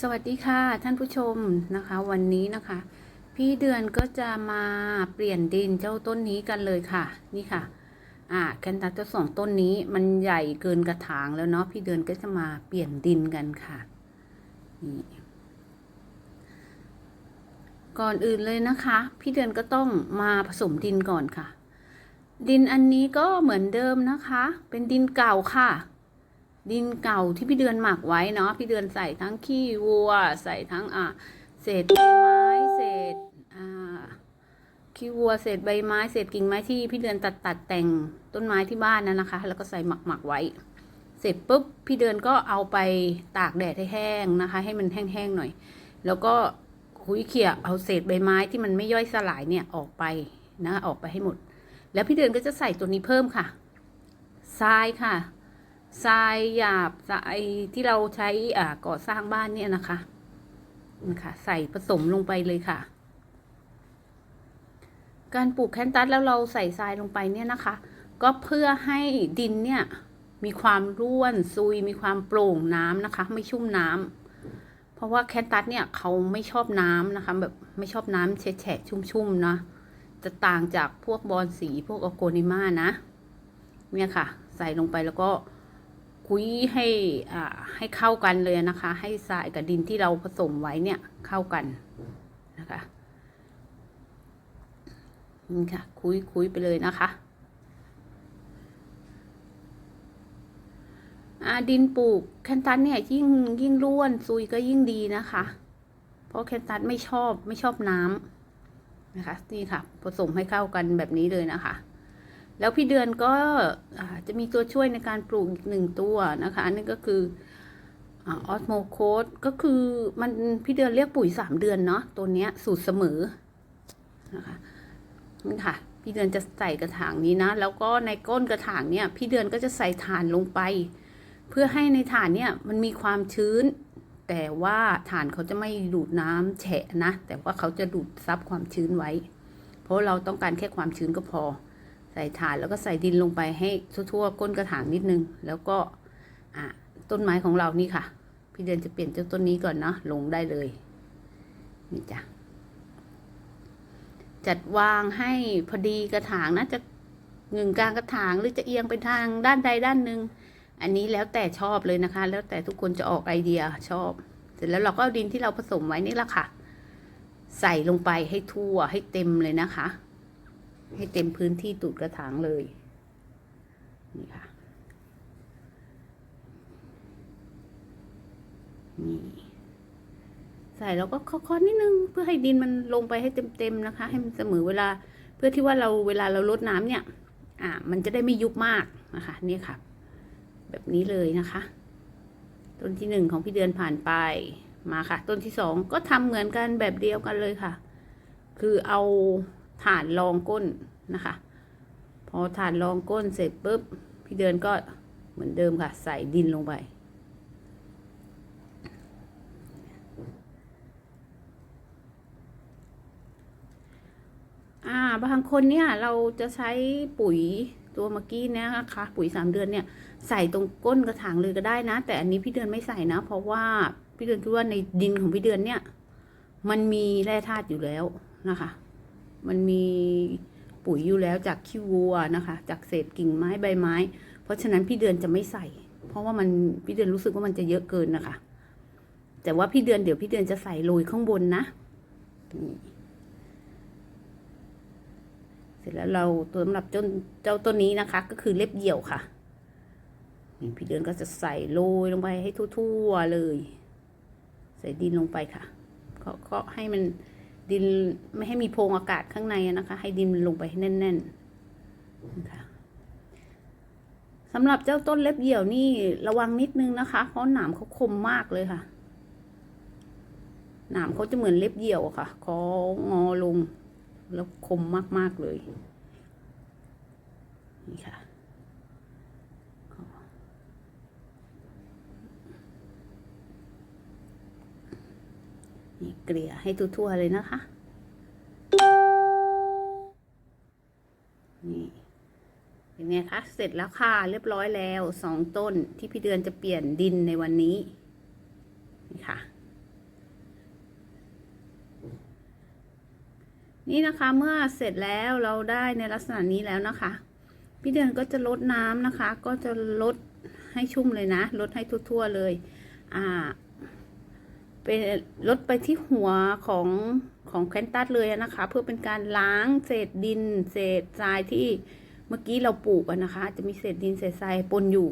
สวัสดีค่ะท่านผู้ชมนะคะ วันนี้นะคะ พี่เดือนก็จะมาเปลี่ยนดินเจ้าต้นนี้กันเลยค่ะ นี่ค่ะ อ่าแคนตัสเจ้าสองต้นนี้มันใหญ่เกินกระถางแล้วเนาะพี่เดือนก็จะมาเปลี่ยนดินกันค่ะนี่ก่อนอื่นเลยนะคะ พี่เดือนก็ต้องมาผสมดินก่อนค่ะ ดินอันนี้ก็เหมือนเดิมนะคะ เป็นดินเก่าค่ะ ดินเก่าที่พี่เดือนหมักไว้เนาะพี่เดือนใส่ทั้งขี้วัว ใส่ทั้งอ่าเศษใบไม้เศษอ่าขี้วัวเศษใบไม้เศษกิ่งไม้ที่พี่เดือนตัดตัดแต่งต้นไม้ที่บ้านนั่นนะคะ แล้วก็ใส่หมักหมักไว้ เสร็จปุ๊บพี่เดือนก็เอาไปตากแดดให้แห้งนะคะ ให้มันแห้งๆหน่อย แล้วก็คุยเขี่ยเอาเศษใบไม้ที่มันไม่ย่อยสลายเนี่ยออกไปนะออกไปให้หมด แล้วพี่เดือนก็จะใส่ตัวนี้เพิ่มค่ะทรายค่ะ ทรายหยาบทรายที่เราใช้อ่าก่อสร้างบ้านเนี่ยนะคะนะคะใส่ผสมลงไปเลยค่ะ การปลูกแคนตัสแล้วเราใส่ทรายลงไปเนี่ยนะคะ ก็เพื่อให้ดินเนี่ยมีความร่วนซุยมีความโปร่งน้ำนะคะ ไม่ชุ่มน้ำเพราะว่าแคนตัสเนี่ยเขาไม่ชอบน้ำนะคะ แบบไม่ชอบน้ำแฉะชุ่มๆนะจะต่างจากพวกบอลสีพวกอโกนิมานะเนี่ยค่ะ ใส่ลงไปแล้วก็ คุยให้อ่าให้เข้ากันเลยนะคะ ให้ทรายกับดินที่เราผสมไว้เนี่ยเข้ากันนะคะนี่ค่ะ คุยคุยไปเลยนะคะอ่าดินปลูกแคนตัสเนี่ยยิ่งยิ่งร่วนซุยก็ยิ่งดีนะคะ เพราะแคนตัสไม่ชอบไม่ชอบน้ำนะคะ นี่ค่ะ ผสมให้เข้ากันแบบนี้เลยนะคะ แล้วพี่เดือนก็จะมีตัวช่วยในการปลูกอีกหนึ่งตัวนะคะ อันนี้ก็คือออสโมโคดก็คือมันพี่เดือนเรียกปุ๋ยสามเดือนเนาะตัวเนี้ยสูตรเสมอนะคะนี่ค่ะ พี่เดือนจะใส่กระถางนี้นะ แล้วก็ในก้นกระถางเนี่ยพี่เดือนก็จะใส่ถ่านลงไป เพื่อให้ในถ่านเนี่ยมันมีความชื้น แต่ว่าถ่านเขาจะไม่ดูดน้ำแฉะนะ แต่ว่าเขาจะดูดซับความชื้นไว้ เพราะเราต้องการแค่ความชื้นก็พอ ใส่ถ่านแล้วก็ใส่ดินลงไปให้ทั่วๆก้นกระถางนิดนึง แล้วก็อะต้นไม้ของเรานี่ค่ะ พี่เดือนจะเปลี่ยนเจ้าต้นนี้ก่อนเนาะลงได้เลยนี่จ้ะจัดวางให้พอดีกระถางนะจะหนึ่งกลางกระถางหรือจะเอียงไปทางด้านใดด้านหนึ่งอันนี้แล้วแต่ชอบเลยนะคะ แล้วแต่ทุกคนจะออกไอเดียชอบ เสร็จแล้วเราก็เอาดินที่เราผสมไว้นี่แหละค่ะ ใส่ลงไปให้ทั่วให้เต็มเลยนะคะ ให้เต็มพื้นที่ตูดกระถางเลย นี่ค่ะ นี่ ใส่แล้วก็คาะๆนิดนึง เพื่อให้ดินมันลงไปให้เต็มๆนะคะ ให้มันเสมอเวลา เพื่อที่ว่าเราเวลาเราลดน้ำเนี่ย อ่า มันจะได้ไม่ยุบมากนะคะ นี่ค่ะ แบบนี้เลยนะคะ ต้นที่หนึ่งของพี่เดือนผ่านไป มาค่ะ ต้นที่สองก็ทำเหมือนกันแบบเดียวกันเลยค่ะ คือเอา ฐานรองก้นนะคะ พอฐานรองก้นเสร็จปุ๊บ พี่เดือนก็เหมือนเดิมค่ะ ใส่ดินลงไป อ่า บางคนเนี่ยเราจะใช้ปุ๋ยตัวเมื่อกี้เนี่ยนะคะปุ๋ยสามเดือนเนี่ยใส่ตรงก้นกระถางเลยก็ได้นะ แต่อันนี้พี่เดือนไม่ใส่นะ เพราะว่าพี่เดือนคิดว่าในดินของพี่เดือนเนี่ย มันมีแร่ธาตุอยู่แล้วนะคะ มันมีปุ๋ยอยู่แล้วจากขี้วัวนะคะ จากเศษกิ่งไม้ใบไม้ เพราะฉะนั้นพี่เดือนจะไม่ใส่ เพราะว่ามันพี่เดือนรู้สึกว่ามันจะเยอะเกินนะคะ แต่ว่าพี่เดือนเดี๋ยวพี่เดือนจะใส่โรยข้างบนนะเสร็จแล้วเราตัวสำหรับเจ้าเจ้าต้นนี้นะคะ ก็คือเล็บเหี่ยวค่ะพี่เดือนก็จะใส่โรยลงไปให้ทั่วๆเลย ใส่ดินลงไปค่ะเคาะให้มัน ดินไม่ให้มีโพรงอากาศข้างในนะคะ ให้ดินมันลงไปให้แน่นๆนะคะสำหรับเจ้าต้นเล็บเหี่ยวนี่ระวังนิดนึงนะคะ เพราะหนามเขาคมมากเลยค่ะ หนามเขาจะเหมือนเล็บเหี่ยวค่ะคองอลงแล้วคมมากๆเลยนี่ค่ะ นี่เกลี่ยให้ทั่วๆเลยนะคะ นี่เป็นไงคะ เสร็จแล้วค่ะ เรียบร้อยแล้วสองต้นที่พี่เดือนจะเปลี่ยนดินในวันนี้นี่ค่ะ นี่นะคะเมื่อเสร็จแล้วเราได้ในลักษณะนี้แล้วนะคะ พี่เดือนก็จะลดน้ำนะคะ ก็จะลดให้ชุ่มเลยนะ ลดให้ทั่วๆเลย อ่า เป็นลดไปที่หัวของของแคนตัสเลยนะคะ เพื่อเป็นการล้างเศษดิน เศษทรายที่เมื่อกี้เราปลูกนะคะ จะมีเศษดินเศษทรายปนอยู่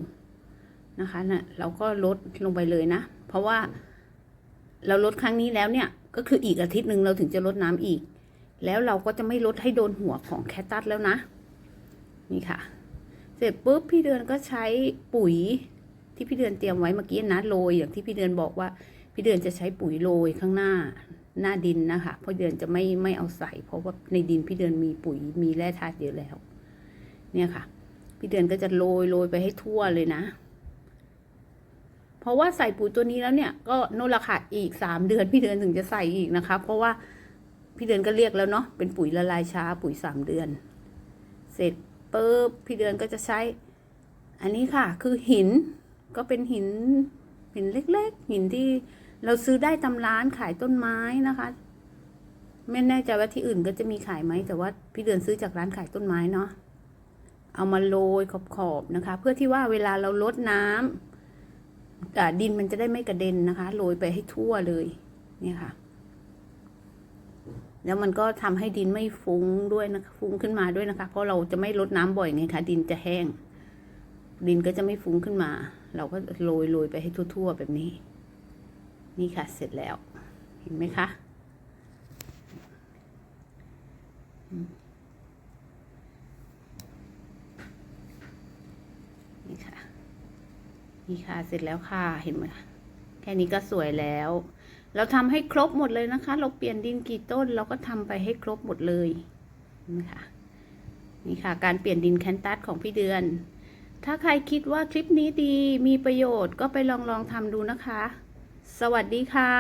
นะคะนะ่ะเราก็ลดลงไปเลยนะ เพราะว่าเราลดครั้งนี้แล้วเนี่ย ก็คืออีกอาทิตย์หนึ่งเราถึงจะลดน้ำอีก แล้วเราก็จะไม่ลดให้โดนหัวของแคตตัสแล้วนะ นี่ค่ะ เสร็จปุ๊บพี่เดือนก็ใช้ปุ๋ยที่พี่เดือนเตรียมไว้เมื่อกี้นะโรยอย่างที่พี่เดือนบอกว่า พี่เดือนจะใช้ปุ๋ยโรยข้างหน้าหน้าดินนะคะเพราะเดือนจะไม่ไม่เอาใส่ เพราะว่าในดินพี่เดือนมีปุ๋ยมีแร่ธาตุเยอะแล้ว เนี่ยค่ะ พี่เดือนก็จะโรยโรยไปให้ทั่วเลยนะ เพราะว่าใส่ปุ๋ยตัวนี้แล้วเนี่ย ก็โน่นละค่ะอีกสามเดือน พี่เดือนถึงจะใส่อีกนะคะ เพราะว่าพี่เดือนก็เรียกแล้วเนาะเป็นปุ๋ยละลายช้าปุ๋ยสามเดือน เสร็จปุ๊บพี่เดือนก็จะใช้ อันนี้ค่ะ คือหินก็เป็นหิน หินเล็กๆ หินที่เราซื้อได้ตามร้านขายต้นไม้นะคะไม่แน่ใจว่าที่อื่นก็จะมีขายไหมแต่ว่าพี่เดือนซื้อจากร้านขายต้นไม้เนาะเอามาโรยขอบๆนะคะ เพื่อที่ว่าเวลาเราลดน้ำอ่าดินมันจะได้ไม่กระเด็นนะคะโรยไปให้ทั่วเลยเนี่ยค่ะ แล้วมันก็ทำให้ดินไม่ฟุ้งด้วยนะคะฟุ้งขึ้นมาด้วยนะคะ เพราะเราจะไม่ลดน้ำบ่อยไงคะดินจะแห้ง ดินก็จะไม่ฟุ้งขึ้นมา เราก็โรยโรยไปให้ทั่ว ๆ แบบนี้ นี่ค่ะเสร็จแล้ว เห็นไหมคะนี่ค่ะ นี่ค่ะเสร็จแล้วค่ะเห็นไหมแค่นี้ก็สวยแล้ว เราทำให้ครบหมดเลยนะคะ เราเปลี่ยนดินกี่ต้น เราก็ทำไปให้ครบหมดเลยเห็นไหมคะนี่ค่ะ การเปลี่ยนดินแคนตัสของพี่เดือน ถ้าใครคิดว่าคลิปนี้ดีมีประโยชน์ก็ไปลองลองทำดูนะคะ สวัสดีค่ะ